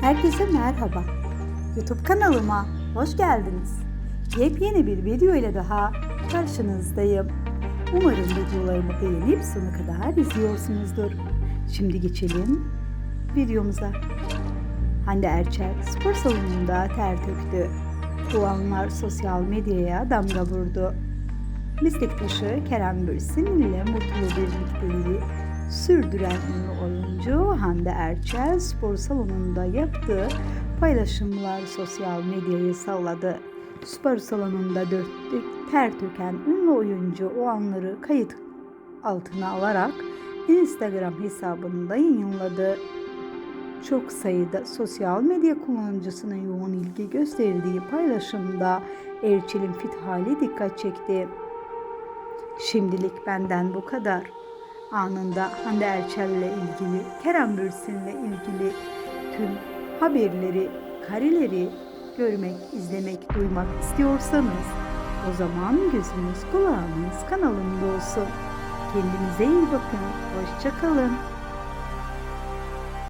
Herkese merhaba. YouTube kanalıma hoş geldiniz. Yepyeni bir video ile daha karşınızdayım. Umarım videolarımı beğenip sona kadar izliyorsunuzdur. Şimdi geçelim videomuza. Hande Erçel spor salonunda ter döktü. Puanlar sosyal medyaya damga vurdu. Meslektaşı Kerem Bürsin ile mutlu birlikteliği sürdüren ünlü oyuncu Hande Erçel spor salonunda yaptığı paylaşımlar sosyal medyayı salladı. Spor salonunda dörtlük ter töken ünlü oyuncu o anları kayıt altına alarak Instagram hesabında yayınladı. Çok sayıda sosyal medya kullanıcısının yoğun ilgi gösterdiği paylaşımda Erçel'in fit hali dikkat çekti. Şimdilik benden bu kadar. Anında Hande Erçel'le ilgili, Kerem Bürsin'le ilgili tüm haberleri, kareleri görmek, izlemek, duymak istiyorsanız o zaman gözünüz kulağınız kanalımda olsun. Kendinize iyi bakın. Hoşçakalın.